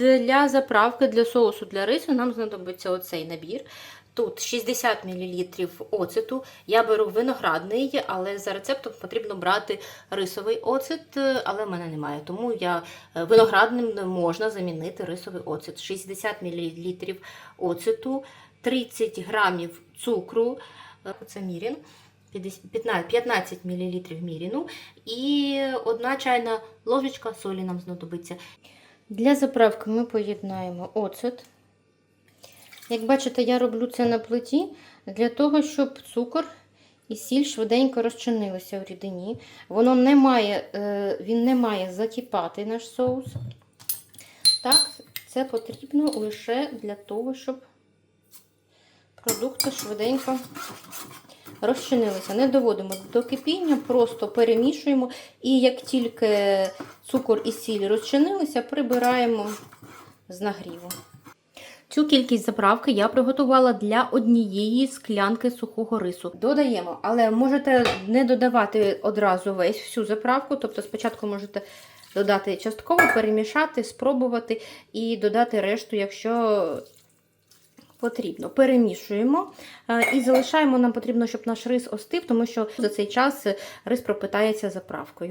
Для заправки для соусу для рису нам знадобиться оцей набір. Тут 60 мл оцету. Я беру виноградний, але за рецептом потрібно брати рисовий оцет, е, але в мене немає. Тому я е, виноградним можна замінити рисовий оцет. 60 мл оцету, 30 грамів цукру, е, це мірін. 15 мл міріну і одна чайна ложечка солі нам знадобиться. Для заправки ми поєднаємо оцет. Як бачите, я роблю це на плиті для того, щоб цукор і сіль швиденько розчинилися в рідині. Воно не має, е, він не має закипати наш соус. Так, це потрібно лише для того, щоб продукти швиденько розчинилися. Не доводимо до кипіння, просто перемішуємо. І як тільки цукор і сіль розчинилися, прибираємо з нагріву. Цю кількість заправки я приготувала для однієї склянки сухого рису. Додаємо, але можете не додавати одразу весь всю заправку, тобто спочатку можете додати частково, перемішати, спробувати і додати решту, якщо потрібно. Перемішуємо е, і залишаємо. Нам потрібно, щоб наш рис остив, тому що за цей час рис пропитається заправкою.